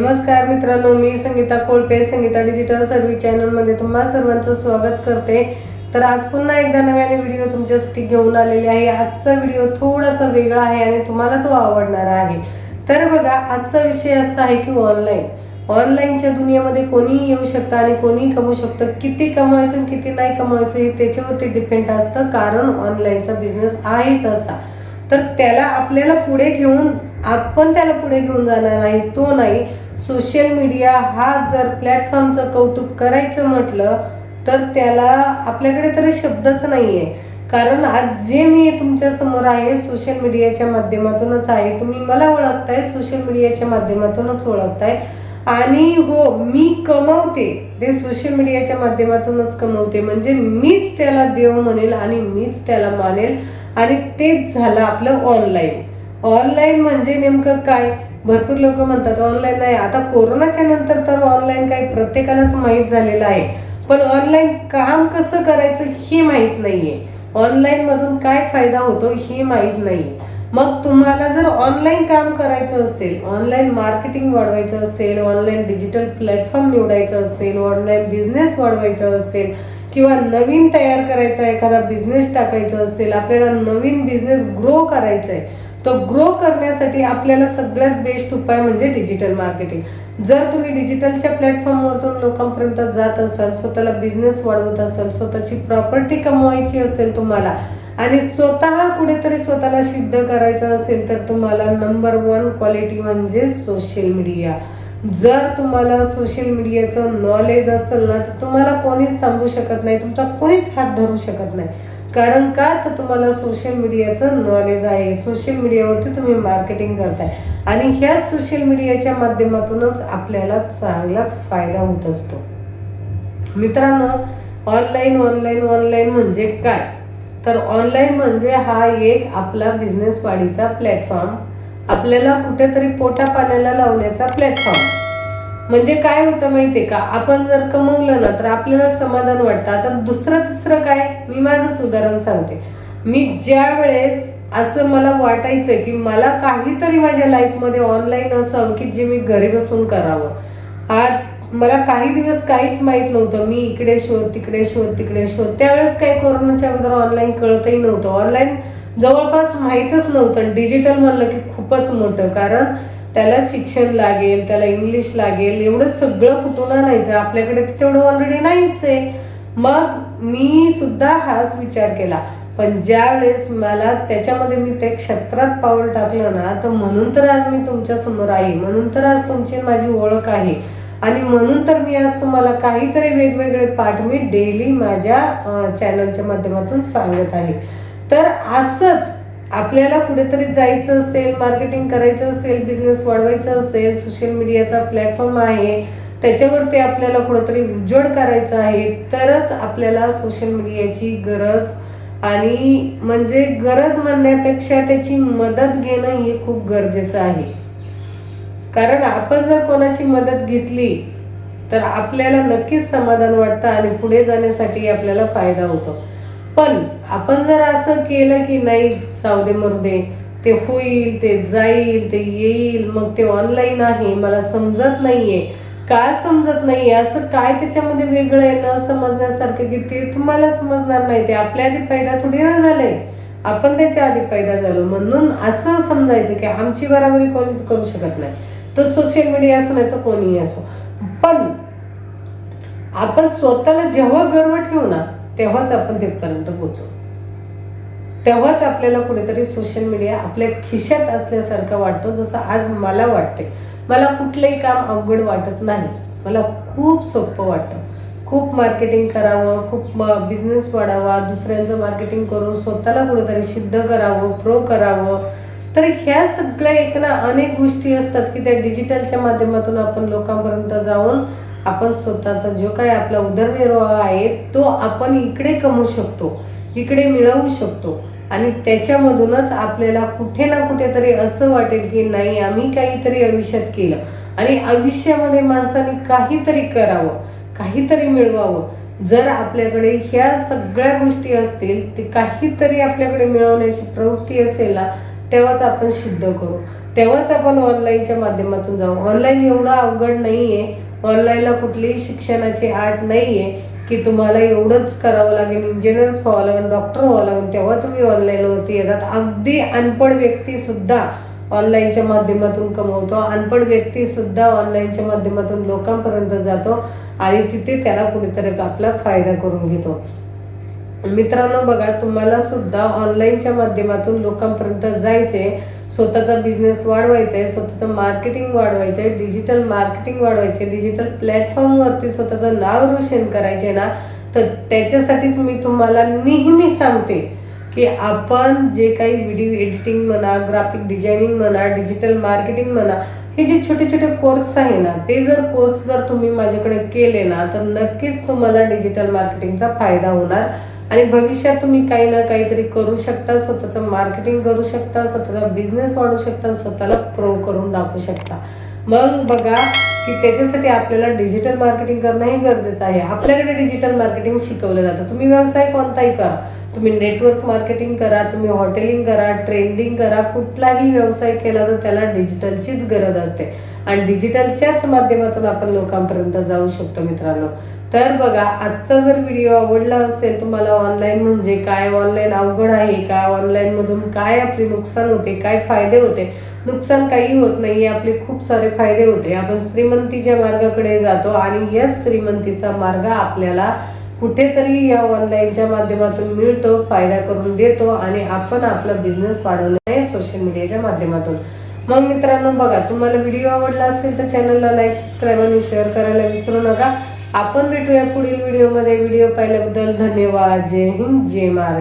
नमस्कार मित्रांनो मी संगीता कोळपे संगीता डिजिटल सर्व्हिस चॅनलमध्ये तुम्हा सर्वांचं स्वागत करते. तर आज पुन्हा एकदा नव्याने व्हिडिओ तुमच्यासाठी घेऊन आलेले आहे. आजचा व्हिडिओ थोडासा वेगळा आहे आणि तुम्हाला तो आवडणार आहे. तर बघा आजचा विषय असा आहे की ऑनलाईन ऑनलाईनच्या दुनियेमध्ये कोणीही येऊ शकतं आणि कोणीही कमवू शकतं. किती कमवायचं आणि किती नाही कमवायचं हे त्याच्यावरती डिपेंड असतं. कारण ऑनलाईनचा बिझनेस आहेच असा. तर त्याला आपल्याला पुढे घेऊन आपण त्याला पुढे घेऊन जाणार आहे तो नाही. सोशल मीडिया हा जर प्लॅटफॉर्मचं कौतुक करायचं म्हटलं तर त्याला आपल्याकडे तरी शब्दच नाही आहे कारण आज जे मी तुमच्यासमोर आहे सोशल मीडियाच्या माध्यमातूनच आहे तुम्ही मला ओळखताय सोशल मीडियाच्या माध्यमातूनच ओळखताय. आणि हो मी कमवते ते सोशल मीडियाच्या माध्यमातूनच कमवते. म्हणजे मीच त्याला देव म्हणेल आणि मीच त्याला मानेल. आणि तेच झालं आपलं ऑनलाईन. ऑनलाईन म्हणजे नेमकं काय? भरपूर लोक म्हणतात ऑनलाईन नाही. आता कोरोनाच्या नंतर तर ऑनलाईन काय प्रत्येकालाच माहीत झालेलं आहे. पण ऑनलाईन काम कसं करायचं हे माहीत नाहीये. ऑनलाईन मधून काय फायदा होतो हे माहीत नाही. मग तुम्हाला जर ऑनलाईन काम करायचं असेल ऑनलाईन मार्केटिंग वाढवायचं असेल ऑनलाईन डिजिटल प्लॅटफॉर्म निवडायचं असेल ऑनलाईन बिझनेस वाढवायचं असेल किंवा नवीन तयार करायचा एखादा बिझनेस टाकायचा असेल आपल्याला नवीन बिझनेस ग्रो करायचा आहे तो ग्रो करण्यासाठी आपल्याला सगळ्यात बेस्ट उपाय म्हणजे डिजिटल मार्केटिंग जर तुम्ही डिजिटलच्या प्लॅटफॉर्मवरतून लोकांपर्यंत जात असाल स्वतःला बिझनेस वाढवत असाल स्वतःची प्रॉपर्टी कमवायची असेल तुम्हाला आणि स्वतः कुठेतरी स्वतःला सिद्ध करायचं असेल तर तुम्हाला नंबर वन क्वालिटी म्हणजे सोशल मीडिया जर तुम्हाला सोशल मीडियाचं नॉलेज असेल ना तर तुम्हाला कोणीच थांबू शकत नाही तुमचा कोणीच हात धरू शकत नाही. कारण का? तर तुम्हाला सोशल मीडियाचं नॉलेज आहे. सोशल मीडियावरती तुम्ही मार्केटिंग करताय. आणि ह्या सोशल मीडियाच्या माध्यमातूनच आपल्याला चांगलाच फायदा होत असतो. मित्रांनो ऑनलाईन ऑनलाईन ऑनलाईन म्हणजे काय? तर ऑनलाईन म्हणजे हा एक आपला बिझनेस वाढीचा प्लॅटफॉर्म आपल्याला कुठेतरी पोटा पाण्याला लावण्याचा प्लॅटफॉर्म म्हणजे काय होतं माहितीये का? आपण जर कमवलं ना तर आपल्याला समाधान वाटतं. आता दुसरं तिसरं काय? मी माझंच उदाहरण सांगते. मी ज्या वेळेस असं मला वाटायचं की मला काहीतरी माझ्या लाईफमध्ये ऑनलाईन असावं की जे मी घरी बसून करावं. आज मला काही दिवस काहीच माहीत नव्हतं. मी इकडे शोध तिकडे शोध तिकडे शोध. त्यावेळेस काही कोरोनाच्या अगोदर ऑनलाईन कळतही नव्हतं. ऑनलाईन जवळपास माहीतच नव्हतं. डिजिटल म्हणलं की खूपच मोठं. कारण त्याला शिक्षण लागेल त्याला इंग्लिश लागेल एवढं सगळं कुठून आणायचं? आपल्याकडे तर तेवढं ऑलरेडी नाहीच आहे. मग मी सुद्धा हाच विचार केला. पण ज्या वेळेस मला त्याच्यामध्ये मी त्या क्षेत्रात पाऊल टाकलं ना तर म्हणून तर आज मी तुमच्यासमोर आहे म्हणून तर आज तुमची माझी ओळख आहे. आणि म्हणून तर मी आज तुम्हाला काहीतरी वेगवेगळे पाठ मी डेली माझ्या चॅनलच्या माध्यमातून सांगत आहे. तर असंच आपल्याला कुठेतरी जायचं असेल मार्केटिंग करायचं असेल बिझनेस वाढवायचं असेल सोशल मीडियाचा प्लॅटफॉर्म आहे त्याच्यावरती आपल्याला कुठेतरी उज्जवळ करायचं आहे तरच आपल्याला सोशल मीडियाची गरज आणि म्हणजे गरज म्हणण्यापेक्षा त्याची मदत घेणं हे खूप गरजेचं आहे. कारण आपण जर कोणाची मदत घेतली तर आपल्याला नक्कीच समाधान वाटतं आणि पुढे जाण्यासाठी आपल्याला फायदा होतो. पण आपण जर असं केलं की नाही जाऊ दे ते होईल ते जाईल ते येईल मग ते ऑनलाईन आहे मला समजत नाहीये. काय समजत नाहीये? असं काय त्याच्यामध्ये वेगळं आहे? न समजण्यासारखं की ते तुम्हाला समजणार नाही. ते आपल्या आधी पैदा थोडी ना झालंय. आपण त्याच्या आधी पैदा झालो. म्हणून असं समजायचं की आमची बराबरी कोणीच करू शकत नाही. तो सोशल मीडिया असो नाही तर कोणीही असो. पण आपण स्वतःला जेव्हा गर्व ठेवू ना तेव्हाच आपण तिथपर्यंत पोचू तेव्हाच आपल्याला कुठेतरी सोशल मीडिया आपल्या खिशात असल्यासारखं वाटतो जसं आज मला वाटते मला कुठलंही काम अवघड वाटत नाही. मला खूप सोपं वाटतं. खूप मार्केटिंग करावं खूप बिझनेस वाढावा दुसऱ्यांचं मार्केटिंग करून स्वतःला कुठेतरी सिद्ध करावं प्रो करावं. तर ह्या सगळ्या एक ना अनेक गोष्टी असतात की त्या डिजिटलच्या माध्यमातून आपण लोकांपर्यंत जाऊन आपण स्वतःचा जो काय आपला उदरनिर्वाह आहे तो आपण इकडे कमवू शकतो इकडे मिळवू शकतो. आणि त्याच्यामधूनच आपल्याला कुठे ना कुठेतरी असं वाटेल की नाही आम्ही काहीतरी आयुष्यात केलं. आणि आयुष्यामध्ये माणसाने काहीतरी करावं काहीतरी मिळवावं. जर आपल्याकडे ह्या सगळ्या गोष्टी असतील ते काहीतरी आपल्याकडे मिळवण्याची प्रवृत्ती असेल ना तेव्हाच आपण सिद्ध करू. तेव्हाच आपण ऑनलाईनच्या माध्यमातून जाऊ. ऑनलाईन एवढं अवघड नाही आहे ऑनलाईनला कुठलीही शिक्षणाची आट नाही आहे की तुम्हाला एवढंच करावं लागेल इंजिनियरच व्हावं लागेल डॉक्टर व्हावं लागेल तेव्हा तुम्ही ऑनलाईनवरती येतात. अगदी अनपढ व्यक्तीसुद्धा ऑनलाईनच्या माध्यमातून कमवतो. अनपढ व्यक्तीसुद्धा ऑनलाईनच्या माध्यमातून लोकांपर्यंत जातो आणि तिथे त्याला कुणीतरी आपला फायदा करून घेतो. मित्रांनो बघा तुम्हाला सुद्धा ऑनलाईनच्या माध्यमातून लोकांपर्यंत जायचे स्वतःचा बिझनेस वाढवायचा आहे स्वतःचं मार्केटिंग वाढवायचं आहे डिजिटल मार्केटिंग वाढवायचे डिजिटल प्लॅटफॉर्मवरती स्वतःचं नाव रोशन करायचे ना तर त्याच्यासाठीच मी तुम्हाला नेहमी सांगते की आपण जे काही व्हिडिओ एडिटिंग म्हणा ग्राफिक डिझायनिंग म्हणा डिजिटल मार्केटिंग म्हणा हे जे छोटे छोटे कोर्स आहे ना ते जर कोर्स जर तुम्ही माझ्याकडे केले ना तर नक्कीच तुम्हाला डिजिटल मार्केटिंगचा फायदा होणार. आणि भविष्यात तुम्ही काही ना काहीतरी करू शकता स्वतःचं मार्केटिंग करू शकता स्वतःचा बिझनेस वाढवू शकता स्वतःला प्रो करून दाखवू शकता. मग बघा की त्याच्यासाठी आपल्याला डिजिटल मार्केटिंग करणं हे गरजेचं आहे. आपल्याकडे डिजिटल मार्केटिंग शिकवलं जातं. तुम्ही व्यवसाय कोणताही करा. तुम्ही नेटवर्क मार्केटिंग करा तुम्ही हॉटेलिंग करा ट्रेंडिंग करा कुठलाही व्यवसाय केला तर त्याला डिजिटलचीच गरज असते. आणि डिजिटलच्याच माध्यमातून आपण लोकांपर्यंत जाऊ शकतो मित्रांनो. तर बघा आजचा जर व्हिडिओ आवडला असेल तुम्हाला ऑनलाईन म्हणजे काय? ऑनलाईन अवघड आहे का? ऑनलाईनमधून काय आपले नुकसान होते? काय फायदे होते? नुकसान काही होत नाही आपले खूप सारे फायदे होते. आपण श्रीमंतीच्या मार्गाकडे जातो आणि याच श्रीमंतीचा मार्ग आपल्याला कुठेतरी या ऑनलाईनच्या माध्यमातून मिळतो फायदा करून देतो आणि आपण आपला बिझनेस वाढवणे सोशल मीडियाच्या माध्यमातून. मग मित्रांनो बघा तुम्हाला व्हिडिओ आवडला असेल तर चॅनलला लाईक सबस्क्राईब आणि शेअर करायला विसरू नका. आपण भेटूया पुढील व्हिडिओमध्ये व्हिडिओ पाहिल्याबद्दल धन्यवाद. जय हिंद जय महाराष्ट्र.